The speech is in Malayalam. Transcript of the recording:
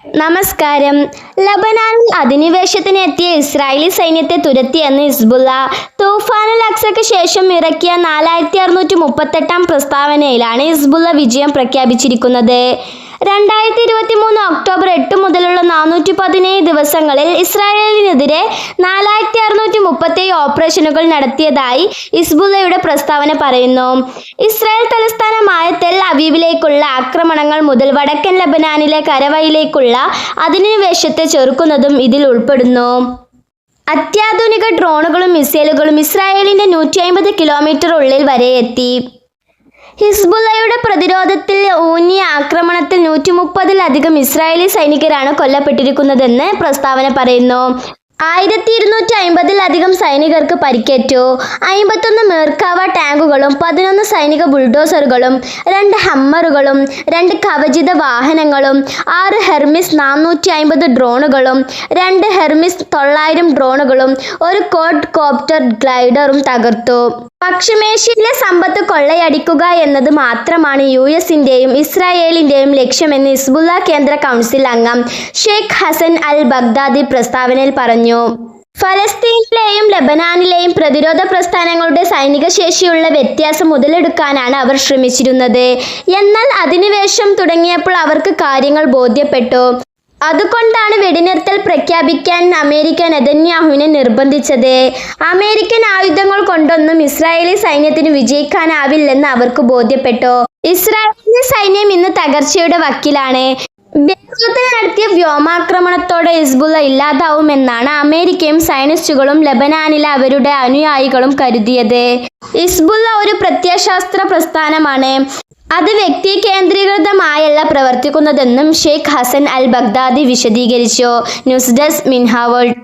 നമസ്കാരം. ലബനാനിൽ അധിനിവേശത്തിന് എത്തിയ ഇസ്രായേലി സൈന്യത്തെ തുരത്തിയെന്ന് ഇസ്ബുല്ല തൂഫാനുൽ അക്സയ്ക്ക് ശേഷം ഇറക്കിയ നാലായിരത്തി അറുന്നൂറ്റി മുപ്പത്തെട്ടാം പ്രസ്താവനയിലാണ് ഹിസ്ബുല്ല വിജയം പ്രഖ്യാപിച്ചിരിക്കുന്നത്. രണ്ടായിരത്തി ഇരുപത്തി മൂന്ന് ഒക്ടോബർ എട്ട് മുതലുള്ള നാനൂറ്റി പതിനേഴ് ദിവസങ്ങളിൽ ഇസ്രായേലിനെതിരെ നാലായിരത്തി മുപ്പത്തേഴ് ഓപ്പറേഷനുകൾ നടത്തിയതായി ഹിസ്ബുള്ളയുടെ പ്രസ്താവന പറയുന്നു. ഇസ്രായേൽ തലസ്ഥാനമായ തെൽ അവീവിലേക്കുള്ള ആക്രമണങ്ങൾ മുതൽ വടക്കൻ ലബനാനിലെ കരവയിലേക്കുള്ള അധിനിവേശത്തെ ചെറുക്കുന്നതും ഇതിൽ ഉൾപ്പെടുന്നു. അത്യാധുനിക ഡ്രോണുകളും മിസൈലുകളും ഇസ്രായേലിന്റെ നൂറ്റി അമ്പത് കിലോമീറ്റർ ഉള്ളിൽ വരെ എത്തി. ഹിസ്ബുള്ളയുടെ പ്രതിരോധത്തിൽ ഊന്നിയ ആക്രമണത്തിൽ നൂറ്റി മുപ്പതിലധികം ഇസ്രായേലി സൈനികരാണ് കൊല്ലപ്പെട്ടിരിക്കുന്നതെന്ന് പ്രസ്താവന പറയുന്നു. ആയിരത്തി ഇരുന്നൂറ്റി അമ്പതിലധികം സൈനികർക്ക് പരിക്കേറ്റു. അമ്പത്തൊന്ന് മേർക്കാവ ടാങ്കുകളും പതിനൊന്ന് സൈനിക ബുൾഡോസറുകളും രണ്ട് ഹമ്മറുകളും രണ്ട് കവചിത വാഹനങ്ങളും ആറ് ഹെർമിസ് നാനൂറ്റി അമ്പത് ഡ്രോണുകളും രണ്ട് ഹെർമിസ് തൊള്ളായിരം ഡ്രോണുകളും ഒരു കോഡ് കോപ്റ്റർ ഗ്ലൈഡറും തകർത്തു. പശ്ചിമേഷ്യയിലെ സമ്പത്ത് കൊള്ളയടിക്കുക എന്നത് മാത്രമാണ് യു എസിന്റെയും ഇസ്രായേലിന്റെയും ലക്ഷ്യമെന്ന് ഇസ്ബുല്ല കേന്ദ്ര കൗൺസിൽ അംഗം ഷെയ്ഖ് ഹസൻ അൽ ബഗ്ദാദി പ്രസ്താവനയിൽ പറഞ്ഞു. ഫലസ്തീനിലെയും ലബനാനിലെയും പ്രതിരോധ പ്രസ്ഥാനങ്ങളുടെ സൈനിക ശേഷിയുള്ള വ്യത്യാസം മുതലെടുക്കാനാണ് അവർ ശ്രമിച്ചിരുന്നത്. എന്നാൽ അധിനിവേശം തുടങ്ങിയപ്പോൾ അവർക്ക് കാര്യങ്ങൾ ബോധ്യപ്പെട്ടു. അതുകൊണ്ടാണ് വെടിനിർത്തൽ പ്രഖ്യാപിക്കാൻ അമേരിക്ക നെതന്യാഹുവിനെ നിർബന്ധിച്ചത്. അമേരിക്കൻ ആയുധങ്ങൾ കൊണ്ടൊന്നും ഇസ്രായേലി സൈന്യത്തിന് വിജയിക്കാനാവില്ലെന്ന് അവർക്ക് ബോധ്യപ്പെട്ടു. ഇസ്രായേലി സൈന്യം ഇന്ന് തകർച്ചയുടെ വക്കിലാണ്. നടത്തിയ വ്യോമാക്രമണത്തോടെ ഹിസ്ബുള്ള ഇല്ലാതാവുമെന്നാണ് അമേരിക്കയും സയനിസ്റ്റുകളും ലബനാനിലെ അവരുടെ അനുയായികളും കരുതിയത്. ഹിസ്ബുള്ള ഒരു പ്രത്യയശാസ്ത്ര പ്രസ്ഥാനമാണ്. അത് വ്യക്തി കേന്ദ്രീകൃതമായല്ല പ്രവർത്തിക്കുന്നതെന്നും ഷെയ്ഖ് ഹസൻ അൽ ബഗ്ദാദി വിശദീകരിച്ചു. ന്യൂസ് ഡെസ്ക് മിൻഹ വേൾഡ്.